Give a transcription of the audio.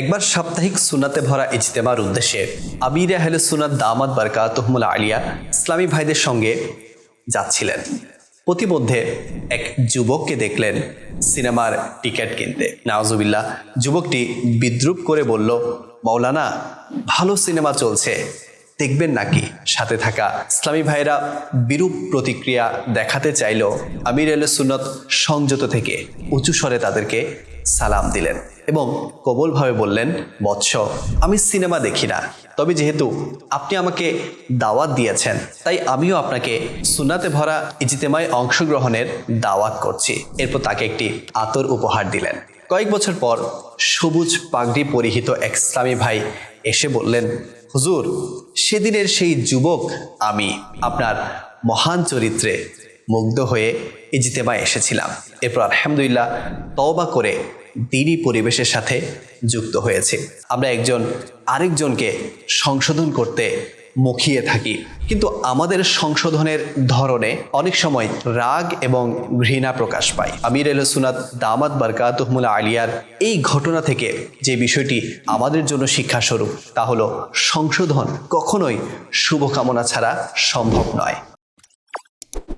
একবার সাপ্তাহিক সুনাতে ভরা ইজতেমার উদ্দেশ্যে আমির আহলে সুনাত দামাদ বারকাতহমুল আলিয়া ইসলামী ভাইদের সঙ্গে যাচ্ছিলেন। প্রতিমধ্যে এক যুবককে দেখলেন সিনেমার টিকিট কিনতে। নওয়াজুবিল্লাহ যুবকটি বিদ্রুপ করে বলল, মৌলানা, ভালো সিনেমা চলছে। দেখবেন নাকি? সাথে থাকা ইসলামী ভাইরা বিরূপ প্রতিক্রিয়া দেখাতে চাইল আমির আল সুন্নত সংযত থেকে উঁচু স্বরে তাদেরকে সালাম দিলেন এবং কবলভাবে বললেন, বৎস, আমি সিনেমা দেখি না। তবে যেহেতু আপনি আমাকে দাওয়াত দিয়েছেন, তাই আমিও আপনাকে সুনাতে ভরা ইজিতেমায় অংশগ্রহণের দাওয়াত করছি। এরপর তাকে একটি আতর উপহার দিলেন। কয়েক বছর পর সবুজ পাগড়ি পরিহিত এক ইসলামী ভাই এসে বললেন হুজুর, সেদিনের সেই যুবক আমি আপনার মহান চরিত্রে মুগ্ধ হয়ে ইজিতেমায় এসেছিলাম। এরপর আলহামদুলিল্লাহ তওবা করে দিনই পরিবেশের সাথে যুক্ত হয়েছে। আমরা একজন আরেকজনকে সংশোধন করতে মুখিয়ে থাকি। কিন্তু আমাদের সংশোধনের ধরনে অনেক সময় রাগ এবং ঘৃণা প্রকাশ পায়। আমির এল সুনাত দামাত বারকাতহমুল আলিয়ার এই ঘটনা থেকে যে বিষয়টি আমাদের জন্য শিক্ষাস্বরূপ, তা হলো সংশোধন কখনোই শুভকামনা ছাড়া সম্ভব নয়।